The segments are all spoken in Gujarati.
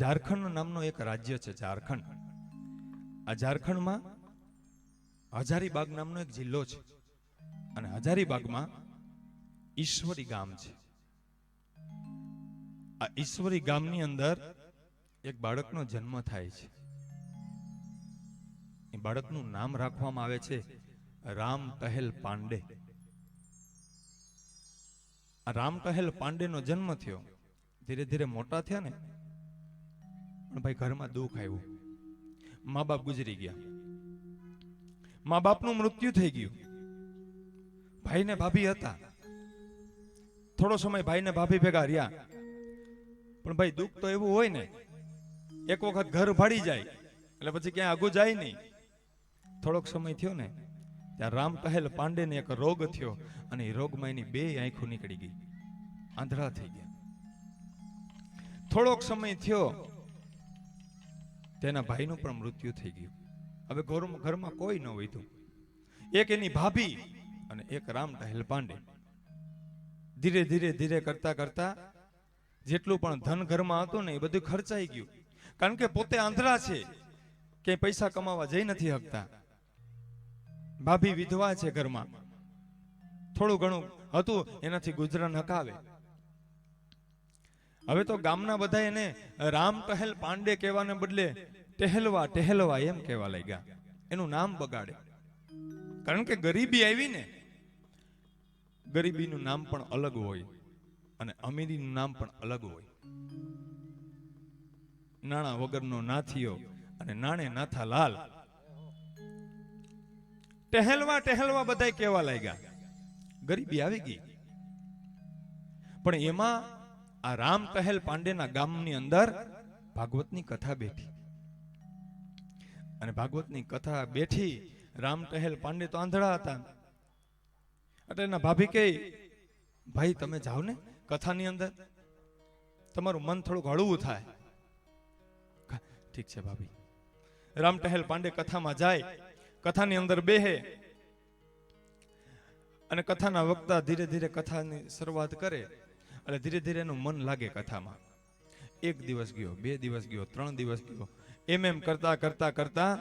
ઝારખંડ નામનો એક રાજ્ય છે, ઝારખંડ. આ ઝારખંડમાં હજારીબાગ નામનો એક જિલ્લો છે અને હજારીબાગમાં ઈશ્વરી ગામ છે. આ ઈશ્વરી ગામની અંદર એક બાળકનો જન્મ થાય છે. એ બાળકનું નામ રાખવામાં આવે છે રામ ટહેલ પાંડે. આ રામ ટહેલ પાંડેનો જન્મ થયો. ધીરે ધીરે મોટા થયા ને પણ ભાઈ ઘરમાં દુઃખ આવ્યું. મા બાપ ગુજરી ગયા. મા બાપનું મૃત્યુ થઈ ગયું. ભાઈ ને ભાભી હતા. થોડો સમય ભાઈ ને ભાભી ભેગા રહ્યા. પણ ભાઈ દુઃખ તો એવું હોય ને, એક વખત ઘર ભાડી જાય, એટલે પછી ક્યાંય આગું જાય નહીં. થોડોક સમય થયો ને, ત્યાં રામ પહેલ પાંડેને એક રોગ થયો અને એ રોગમાં એની બે આંખો નીકળી ગઈ. આંધળા થઈ ગયા. થોડોક સમય થયો તેના ભાઈનું પણ મૃત્યુ થઈ ગયું. હવે ઘરમાં કોઈ ન વધ્યું. એક એની ભાભી અને એક રામ ટહેલ પાંડે. ધીરે ધીરે ધીરે કરતા કરતા જેટલું પણ ધન ઘરમાં હતું ને એ બધું ખર્ચાઈ ગયું. કારણ કે પોતે આંધળા છે. કે પૈસા કમાવા જઈ નથી શકતા ભાભી વિધવા છે ઘરમાં. થોડું ઘણું હતું, એનાથી ગુજરાન હકાવે હવે તો ગામના બધા એને રામ ટહેલ પાંડે કહેવાને બદલે ટહેલવા ટહેલવા એમ કહેવા લાગ્યા. એનું નામ બગાડે. કારણ કે ગરીબી આવી ને, ગરીબીનું નામ પણ અલગ હોય અને અમીરીનું નામ પણ અલગ હોય. નાણા વગરનો નાથિયો અને નાણે નાથા લાલ. ટહેલવા ટહેલવા બધાય કહેવા લાગ્યા. ગરીબી આવી ગઈ. પણ એમાં આ રામ ટહેલ પાંડેના ગામની અંદર ભાગવતની કથા બેઠી. અને ભાગવતની કથા બેઠી રામ ટહેલ પાંડે તો આંધળા હતા. એટલે એના ભાભી કહે, ભાઈ, તમે જાઓ ને કથાની અંદર. તમારું મન થોડુંક હળવું થાય. ઠીક છે ભાભી. રામ ટહેલ પાંડે કથામાં જાય, કથાની અંદર બેહે અને કથાના વક્તા ધીરે ધીરે કથાની શરૂઆત કરે એટલે ધીરે ધીરે એનું મન લાગે કથામાં. એક દિવસ ગયો, બે દિવસ ગયો, ત્રણ દિવસ ગયો એમ એમ કરતા કરતા કરતા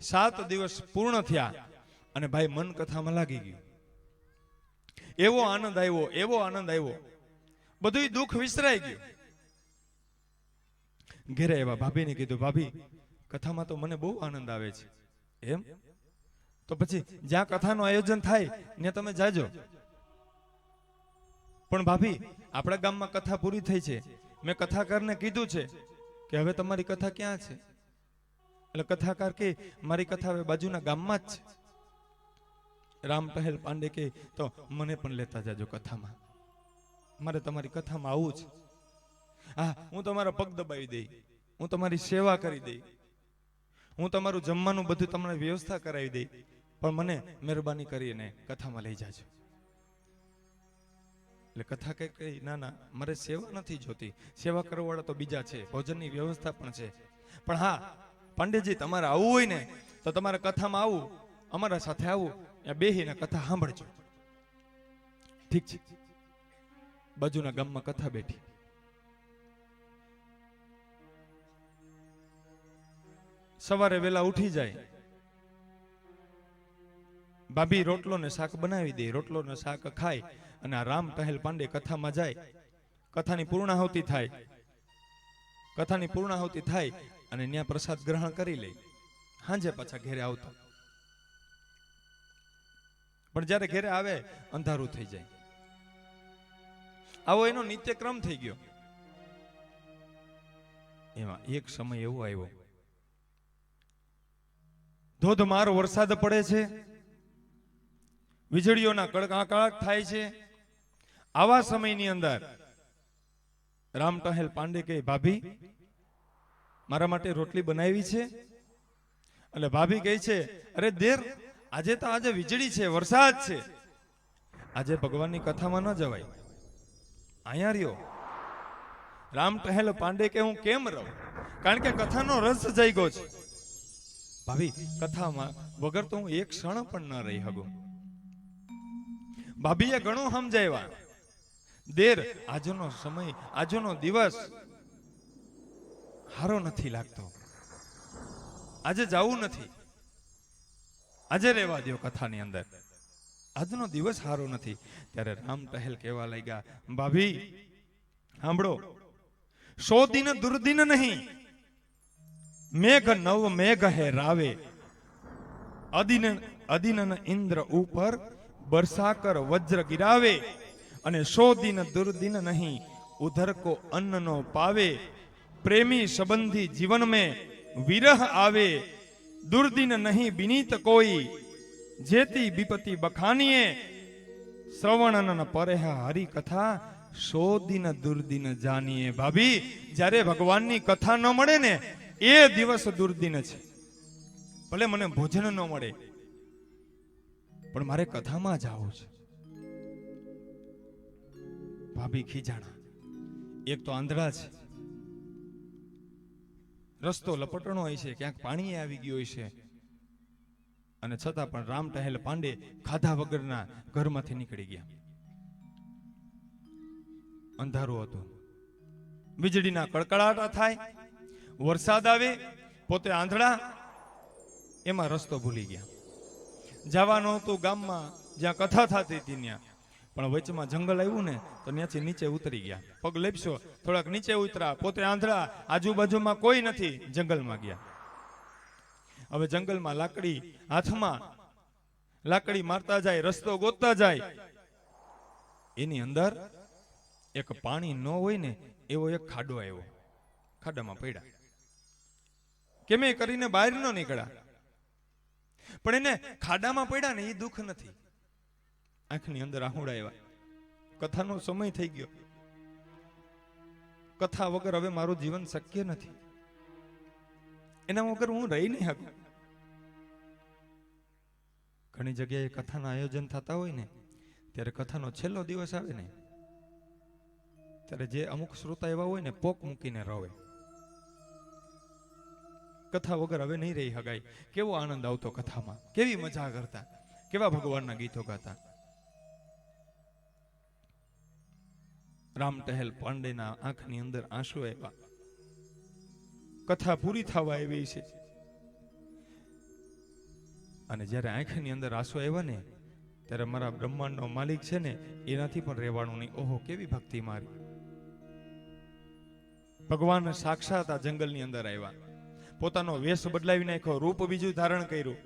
સાત દિવસ પૂર્ણ થયા અને ભાઈ મન કથામાં લાગી ગયું. એવો આનંદ આવ્યો, એવો આનંદ આવ્યો. બધું દુઃખ વિસરાઈ ગયું. ઘેરે એવા ભાભીને કીધું, ભાભી, કથામાં તો મને બહુ આનંદ આવે છે. એમ? તો પછી જ્યાં કથાનું આયોજન થાય, ત્યાં તમે જાજો. પણ ભાભી, આપણા ગામમાં કથા પૂરી થઈ છે. મેં કથાકારને કીધું છે. કે હવે તમારી કથા ક્યાં છે? એટલે કથાકાર કે, મારી કથા હવે બાજુના ગામમાં જ છે. રામ પહેલ પાંડે કે, તો મને પણ લેતા જાજો કથામાં. મારે તમારી કથામાં આવવું છે. હા, હું તમારા પગ દબાવી દઈ. હું તમારી સેવા કરી દઈ. હું તમારું જમવાનું બધું તમને વ્યવસ્થા કરાવી દઈ. પણ મને મહેરબાની કરીને કથામાં લઈ જાજો. એટલે કથા કઈ કઈ ના ના મારે સેવા નથી જોતી. સેવા કરવાવાળા તો બીજા છે, ભોજનની વ્યવસ્થા પણ છે. પણ હા, પંડિતજી, તમારે આવવું હોય ને, તો તમારે કથામાં આવું, અમારા સાથે આવું, ત્યાં બેહીને કથા સાંભળજો. ઠીક છે. બાજુના ગામમાં કથા બેઠી. સવારે વેલા ઉઠી જાય. ભાભી રોટલો ને શાક બનાવી દે રોટલો ને શાક ખાય. અને રામ ટહેલ પાંડે કથામાં જાય. કથાની પૂર્ણાહુતિ થાય. કથાની પૂર્ણાહુતિ થાય અને ત્યાં પ્રસાદ ગ્રહણ કરી લે. હાંજે પાછા ઘેરે આવતો. પણ જ્યારે ઘેરે આવે, અંધારું થઈ જાય. આવો એનો નિત્યક્રમ થઈ ગયો. એમાં એક સમય એવો આવ્યો. ધોધમાર વરસાદ પડે છે. વીજળીઓના કડકાકડાટ થાય છે. આવા સમયની અંદર રામ ટહેલ પાંડે કહે, ભાભી, મારા માટે રોટલી બનાવી છે. એટલે ભાભી કહે છે, અરે દેર, આજે તો આજે વીજળી છે, વરસાદ છે. આજે ભગવાનની કથામાં ન જવાય. અહીંયા રહ્યો. રામ ટહેલ પાંડે કે હું કેમ રહું? કારણ કે કથાનો રસ જઈ ગયો છે. ભાભી, કથામાં વગર તો હું એક ક્ષણ પણ ન રહી શકું. ભાભીએ ઘણું સમજાવ્યા. દેર, આજનો સમય, આજનો દિવસ હારો નથી લાગતો. આજે જવું નથી. આજે રહેવા દો કથાની અંદર. આજનો દિવસ સારો નથી. ત્યારે રામ ટહેલ કહેવા લાગ્યા, ભાભી, સાંભળો. સો દિન દુર્દિન નહીં. મેઘ નવ મેઘ હે રાવે. અદિન, અદિનન ઇન્દ્ર ઉપર બરસાકર વજ્ર ગિરાવે. અને સો દિન દુર્દિન નહીં, ઉધર કો અન્ન નો પાવે. પ્રેમી સંબંધી જીવન મેં વિરહ આવે. દુર્દિન નહીં બિનીત કોઈ, જેતી વિપતિ બખાનીએ. શ્રવણન પરેહ હરી કથા સો દિન દુર્દિન જાનીએ. ભાભી, જ્યારે ભગવાનની કથા ન મળે ને, એ દિવસ દુર્દિન છે. ભલે મને ભોજન ન મળે, પણ મારે કથામાં જવું છે. ભાભી ખીજાણા. એક તો આંધળા છે. રસ્તો લપટણો હોય છે, ક્યાંક પાણી આવી ગયું હોય છે. અને છતાં પણ રામ ટહેલ પાંડે ખાધા વગરના ઘરમાંથી નીકળી ગયા. અંધારું હતું. વીજળીના કડકડાટા થાય, વરસાદ આવે, પોતે આંધળા, એમાં રસ્તો ભૂલી ગયા. જવાનું હતું ગામમાં, જ્યાં કથા થતી હતી ત્યાં. પણ વચમાં જંગલ આવ્યું ને, તો ત્યાંથી નીચે ઉતરી ગયા. પગ લેપશો, થોડાક નીચે ઉતરા. પોતે આંધળા, આજુબાજુમાં કોઈ નથી. જંગલમાં ગયા. હવે જંગલમાં લાકડી હાથમાં, લાકડી મારતા જાય, રસ્તો ગોતતા જાય. એની અંદર એક પાણી ન હોય ને, એવો એક ખાડો આવ્યો. ખાડામાં પડ્યા. કેમે કરીને બહાર ન નીકળ્યા. પણ એને ખાડામાં પડ્યા ને એ દુઃખ નથી. આંખની અંદર આહુડા આવ્યા કથાનો સમય થઈ ગયો. કથા વગર હવે મારું જીવન શક્ય નથી. એના વગર હું રહી નહીં શકું. ઘણી જગ્યાએ કથાના આયોજન થતા હોય ને, ત્યારે કથાનો છેલ્લો દિવસ આવે ને, ત્યારે જે અમુક શ્રોતા એવા હોય ને, પોક મૂકીને રવે કથા વગર હવે નહીં રહી હગાય કેવો આનંદ આવતો કથામાં. કેવી મજા કરતા. કેવા ભગવાનના ગીતો ગાતા. રામ ટહેલ પાંડેના આંખની અંદર આંસુ આવ્યા. કથા પૂરી થવા આવી છે. અને જ્યારે આંખની અંદર આંસુ આવ્યા ને, ત્યારે મારા બ્રહ્માંડનો માલિક છે ને, એનાથી પણ રહેવાનું નહીં. ઓહો, કેવી ભક્તિ મારી. ભગવાન સાક્ષાત આ જંગલની અંદર આવ્યા. પોતાનો વેશ બદલાવી નાખ્યો, રૂપ બીજું ધારણ કર્યું.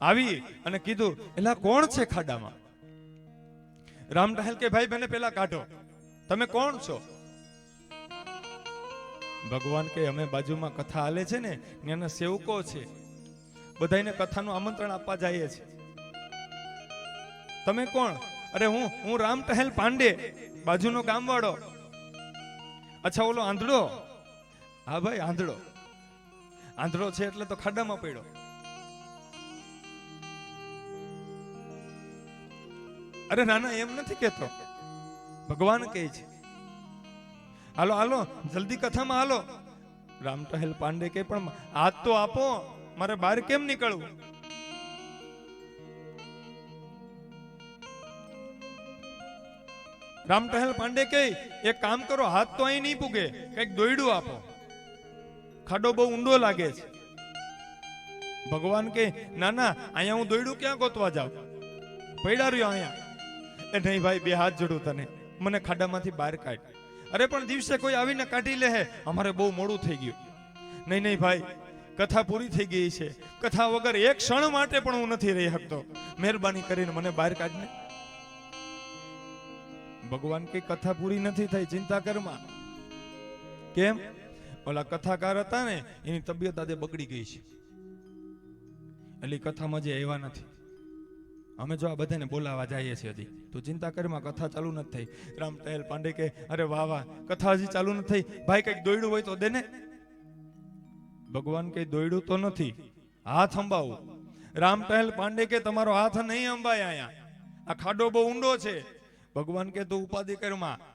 આવી અને કીધું, એલા કોણ છે ખાડામાં? રામ ટહેલ કે, ભાઈ, મને પેલા કાઢો. તમે કોણ છો? ભગવાન કે અમે બાજુમાં કથા હાલે છે ને એના સેવકો છે. બધાને કથાનું આમંત્રણ આપવા જઈએ છે. તમે કોણ? અરે હું હું રામ ટહેલ પાંડે, બાજુનો ગામવાળો. અચ્છા, ઓલો આંધળો? હા ભાઈ, આંધળો. આંધળો છે એટલે તો ખાડામાં પડ્યો. અરે નાના, એમ નથી કેતો ભગવાન કહે છે. હાલો હાલો, જલ્દી કથામાં હાલો. રામ ટહેલ પાંડે કે પણ હાથ તો આપો, મારે બહાર કેમ નીકળવું? રામ ટહેલ પાંડે કે એક કામ કરો, હાથ તો અહીં નહીં પૂગે, કંઈક દોયડું આપો. ખાડો બહુ ઊંડો લાગે છે. ભગવાન કે ના ના, અહીંયા હું દોયડું ક્યાં ગોતવા જાઉં? પડ્યા રહ્યો અહીંયા. એ નહીં ભાઈ, બે હાથ જોડું તને. મને ખાડામાંથી બહાર કાઢ અરે, પણ દિવસે કોઈ આવીને કાઢી લે અમારે બહુ મોડું થઈ ગયું. નહીં નહીં, ભાઈ, કથા પૂરી થઈ ગઈ છે. કથા વગર એક ક્ષણ માટે પણ હું નથી રહી શકતો. મહેરબાની કરીને મને બહાર કાઢને ભગવાન કે કથા પૂરી નથી થઈ, ચિંતા કરમાં કેમ? ઓલા કથાકાર હતા ને, એની તબિયત આજે બગડી ગઈ છે. એટલે કથામાં જે આવ્યા નથી. અમે જો આ બધાને બોલાવા જઈએ છીએ હજી. તો ચિંતા કરીમાં કથા ચાલુ નથી થઈ. રામ ટહેલ પાંડે કે, અરે વાહ વાહ, કથા હજી ચાલુ નથી થઈ. ભાઈ કંઈક દોયડું હોય તો દે ને. ભગવાન કઈ દોયડું તો નથી. હાથ અંબાવો. રામ ટહેલ પાંડે કે, તમારો હાથ નહીં અંબાય અહીંયા. આ ખાડો બહુ ઊંડો છે. ભગવાન કે, તું ઉપાધિ કરમાં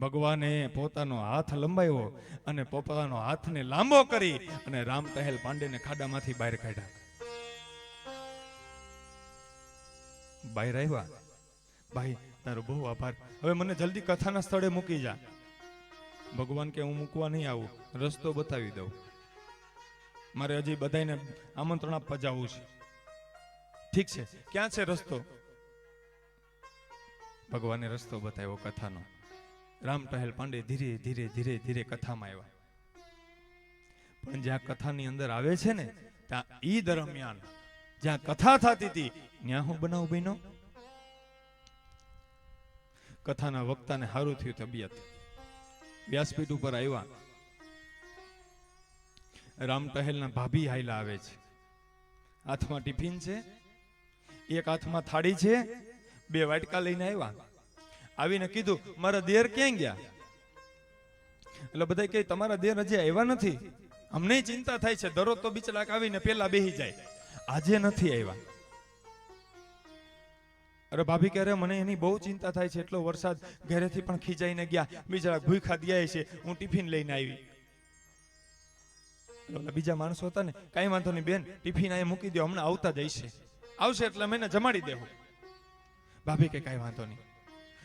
ભગવાને પોતાનો હાથ લંબાવ્યો અને પોતાનો હાથને લાંબો કરી અને રામ તહેલ પાંડેને ખાડામાંથી બહાર કાઢ્યા. બહાર રહેવા ભાઈ તારો બહુ આભાર. હવે મને જલ્દી કથાના સ્થળે મૂકી જા. ભગવાન કે હું મૂકવા નહીં આવું, રસ્તો બતાવી દઉં. મારે હજી બધાને આમંત્રણ આપવા જવું છે. ઠીક છે, ક્યાં છે રસ્તો? ભગવાને રસ્તો બતાવ્યો કથાનો. રામ ટહેલ પાંડે ધીરે ધીરે ધીરે ધીરે કથામાં આવ્યા. પણ જ્યાં કથાની અંદર આવે છે ને, ત્યાં ઈ દરમિયાન જ્યાં કથા થતી હતી, ત્યાં હું બનાવ બન્યો. કથાના વક્તાને સારું થયું તબિયત. વ્યાસપીઠ ઉપર આવ્યા. રામ ટહેલના ભાભી હાઈલા આવે છે. હાથમાં ટિફિન છે, એક હાથમાં થાળી છે, બે વાટકા લઈને આવ્યા. આવીને કીધું, મારા દેર ક્યાં ગયા? એટલે બધા કે તમારા દેર હજી આવ્યા નથી. અમને ચિંતા થાય છે. દરરોજ તો બિચલાક આવીને પેલા બેહી જાય. આજે નથી આવ્યા અરે ભાભી કે "અરે, મને એની બહુ ચિંતા થાય છે એટલો વરસાદ ઘરેથી પણ ખીજાઈને ગયા બીજા ભૂખા ગયા છે હું ટિફિન લઈને આવી. બીજા માણસો હતા ને કાંઈ વાંધો નહીં બેન ટિફિન અહીંયા મૂકી દો હમણાં આવતા જ આવશે એટલે અમે જમાડી દેવું ભાભી કે કાંઈ વાંધો નહીં.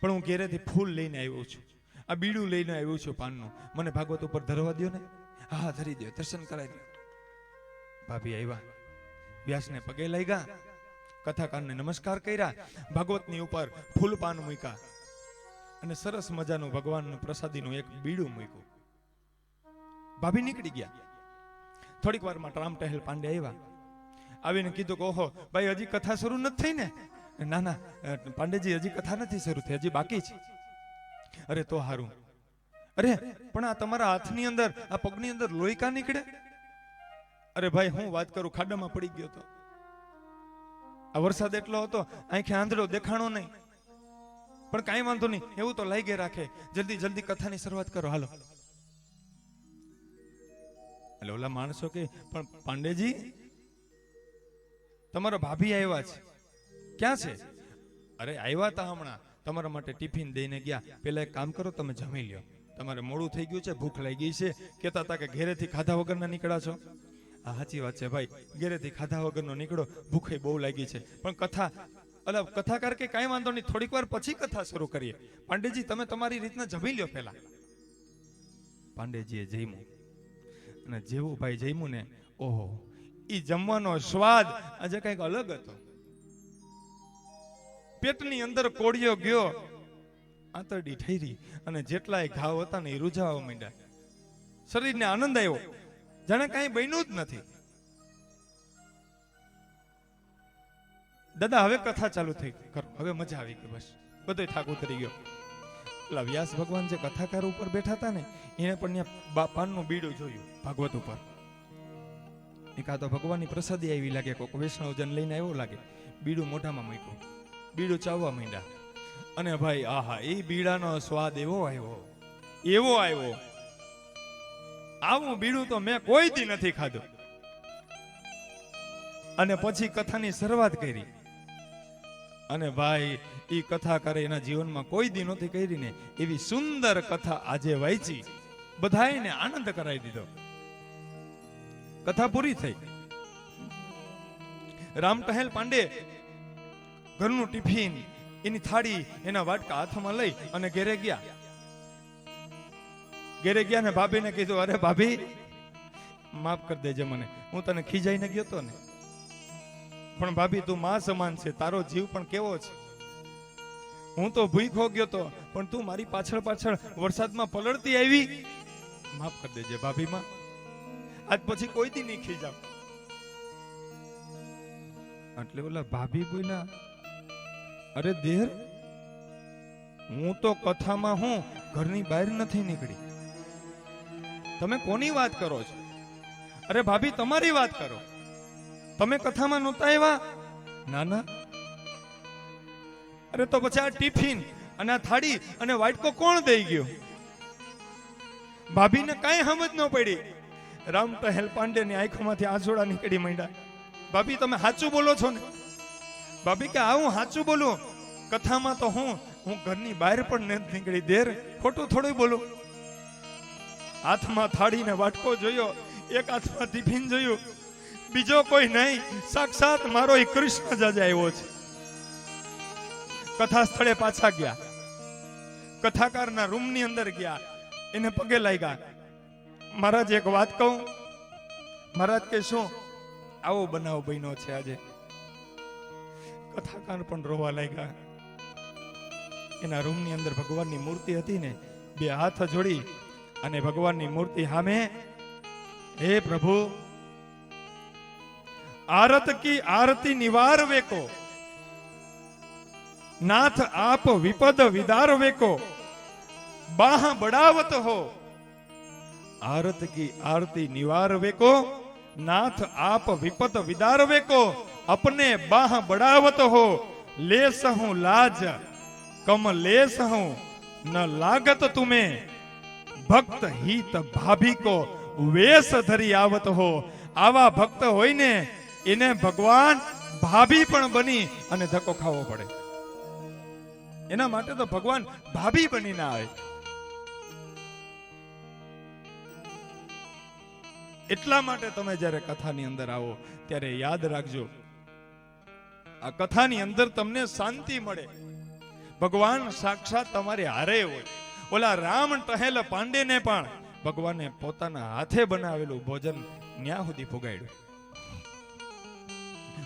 પણ હું ઘેરેથી ફૂલ લઈને આવ્યો છું. આ બીડું લઈને આવ્યો છું પાનનું. મને ભાગવત ઉપર ધરવા દ્યો ને. હા ધરી દો દર્શન કરાવી દો ભાભી આવ્યા. વ્યાસને પગે લાગ્યા. કથાકારને નમસ્કાર કર્યા. ભાગવતની ઉપર ફૂલપાન મૂક્યા. અને સરસ મજાનું ભગવાનનું પ્રસાદીનું એક બીડું મૂક્યું. ભાભી નીકળી ગયા. થોડીક વારમાં રામ ટહેલ પાંડે આવ્યા. આવીને કીધું કે, ઓહો, ભાઈ, હજી કથા શરૂ નથી થઈ ને? ના ના પાંડેજી, હજી કથા નથી શરૂ થઈ, હજી બાકી છે. અરે, તો હારું. અરે, પણ આ તમારા હાથની અંદર, આ પગની અંદર લોહીકા નીકળે? અરે ભાઈ, હું વાત કરું, ખાડામાં પડી ગયો હતો આ વરસાદ એટલો હતો, આંખે આંધળો દેખાણો નહીં. પણ કાંઈ વાંધો નહીં, એવું તો લાગે રાખે. જલ્દી જલ્દી કથાની શરૂઆત કરો, હાલો. એટલે ઓલા માણસો કે, પણ પાંડેજી, તમારો ભાભી આવ્યા છે. ક્યાં છે? અરે, આવ્યા તા હમણાં. તમારા માટે ટિફિન દઈને ગયા. પેલા એક કામ કરો, તમે જમી લ્યો. તમારે મોડું થઈ ગયું છે, ભૂખ લાગી છે. કહેતા હતા કે ઘેરેથી ખાધા વગરના નીકળ્યા છો. આ સાચી વાત છે ભાઈ. ઘેરેથી ખાધા વગરનો નીકળો, ભૂખે બહુ લાગી છે. પણ કથા, અલા, કથાકાર કે કાંઈ વાંધો નહીં, થોડીક વાર પછી કથા શરૂ કરીએ. પાંડેજી, તમે તમારી રીતના જમી લ્યો પહેલા. પાંડેજીએ જમ્યું. અને જેવું ભાઈ જમ્યું ને, ઓહો એ જમવાનો સ્વાદ આજે કંઈક અલગ હતો. પેટની અંદર કોળિયો ગયો, આંતરડી ઠેરી, અને જેટલાય ઘાવ હતા ને એ રૂઝાવા માંડ્યા. શરીરને આનંદ આવ્યો. જાણે કાંઈ બન્યું જ નથી. દાદા, હવે કથા ચાલુ થઈ. કરો. હવે મજા આવી ગઈ બસ. બધો થાક ઉતરી ગયો. પેલા વ્યાસ ભગવાન જે કથાકાર ઉપર બેઠા હતા ને, એને પણ ત્યાં પાનનું બીડું જોયું, ભાગવત ઉપર. એકાદો ભગવાનની પ્રસાદી આવી લાગે કોઈક વૈષ્ણવજન લઈને આવ્યો લાગે. બીડું મોઢામાં મૂક્યું. બીડું ચાવવા માંડ્યા. અને ભાઈ, આહા, એ બીડાનો સ્વાદ એવો આવ્યો. એવો આવ્યો. આવું બીડું તો મેં કોઈ દી નથી ખાધું. અને પછી કથાની શરૂઆત કરી. અને ભાઈ એ કથા કરે, એના જીવનમાં કોઈ દી નથી કરી ને, એવી સુંદર કથા આજે વાંચી. બધાને આનંદ કરાવી દીધો. કથા પૂરી થઈ. રામ ટહેલ પાંડે ઘરનું ટિફિન, એની થાળી, એના વાટકા હાથમાં લઈ અને ઘેરે ગયા. ઘેરે ગયા ને ભાભીને કીધું, અરે ભાભી, માફ કરી દેજે મને. હું તને ખીજાઈને ગયો તો ને. પણ ભાભી, તું માં સમાન છે. તારો જીવ પણ કેવો છે? હું તો ભૂખો ગયો તો, પણ તું મારી પાછળ પાછળ વરસાદમાં પલળતી આવી. માફ કરી દેજે ભાભી માં. આજ પછી કોઈ દી નહીં ખીજાવ. એટલે ઓલા ભાભી બોલ્યા અરે દેર, હું તો કથામાં હું ઘરની બહાર નથી નીકળી. તમે કોની વાત કરો છો? અરે ભાભી, તમારી વાત કરો. તમે કથામાં નહોતા આવ્યા? ના ના. અરે તો પછી આ ટિફિન અને આ થાળી અને વાટકો કોણ દઈ ગયો? ભાભીને કાંઈ સમજ ન પડી. રામ ટહેલ પાંડેની આંખોમાંથી આંસુડા નીકળી માંડ્યા. ભાભી, તમે સાચું બોલો છો ને? ભાભી કે આ હું સાચું બોલું. કથામાં તો હું હું ઘરની બહાર પણ નથી નીકળી. દેર ખોટું થોડું બોલું. હાથમાં થાળીને વાટકો જોયો, એક હાથમાં ટિફિન જોયું, બીજો કોઈ નહીં, સાક્ષાત મારો એ કૃષ્ણ જ આજે આવ્યો છે. કથા સ્થળે પાછા ગયા. કથાકારના રૂમની અંદર ગયા, એને પગે લાગ્યા. મહારાજ એક વાત કહું? મહારાજ કે શું? આવો બનાવ બન્યો છે આજે. કથાકાર પણ રોવા લાગ્યા. એના રૂમની અંદર ભગવાનની મૂર્તિ હતી ને, બે હાથ જોડી અને ભગવાનની મૂર્તિ સામે હે પ્રભુ આરત કી આરતી નિવાર વેકો નાથ આપ વિપદ વિદાર વેકો બાહ બડાવત હો આરત કી આરતી નિવાર વેકો નાથ આપ વિપત વિદાર વેકો अपने बाह बढ़ावत हो ले सहूं लाज कम ले सहूं न लागत तुम्हें ભક્ત હિત ભાભી કો વેશ ધરી આવત હો. આવા ભક્ત હોય ને એને ભગવાન ભાભી પણ બની અને ધક્કો ખાવો પડે. એના માટે તો ભગવાન ભાભી બની ના આવે એટલા માટે તમે જ્યારે કથાની અંદર આવો, ત્યારે યાદ રાખજો, આ કથાની અંદર તમને શાંતિ મળે. ભગવાન સાક્ષાત તમારે હારે હોય. ઓલા રામ ટહેલ પાંડેને પણ ભગવાને પોતાના હાથે બનાવેલું ભોજન ન્યા સુધી પુગાડ્યું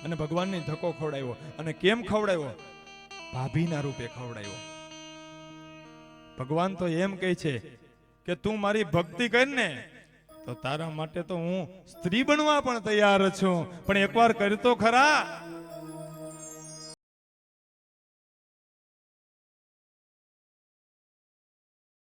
અને ભગવાનને ધક્કો ખવડાવ્યો અને કેમ ખવડાવ્યો? ભાભીના રૂપે ખવડાવ્યો. ભગવાન તો એમ કહે છે કે, તું મારી ભક્તિ કર ને તો તારા માટે તો હું સ્ત્રી બનવા પણ તૈયાર છું. પણ એકવાર કરી તો ખરા.